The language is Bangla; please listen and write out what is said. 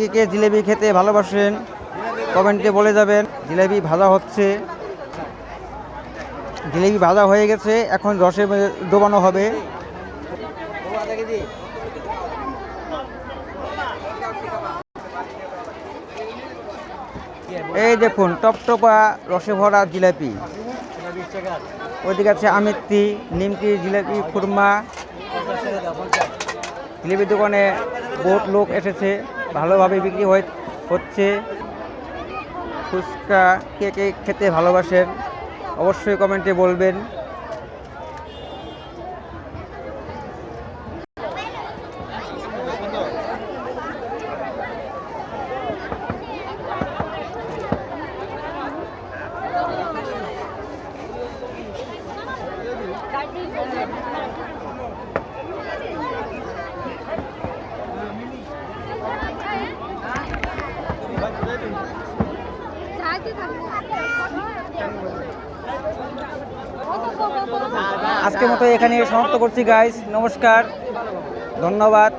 কে কে জিলেবি খেতে ভালোবাসেন? কমেন্টে বলে যাবেন। জিলেবি ভাজা হচ্ছে। জিলেবি ভাজা হয়ে গেছে। এখন রসে ডোবানো হবে। এই দেখুন, টপটপা রসে ভরা জিলাপি। ওইদিকে আছে আমিত্তি নিমকি জিলাপি, খুরমা। জিলিপির দোকানে বহুত লোক এসেছে। ভালোভাবে বিক্রি হচ্ছে। ফুচকা কে কে খেতে ভালোবাসেন অবশ্যই কমেন্টে বলবেন। আজকের মতো এখানে সমাপ্ত করছি গাইস নমস্কার। ধন্যবাদ।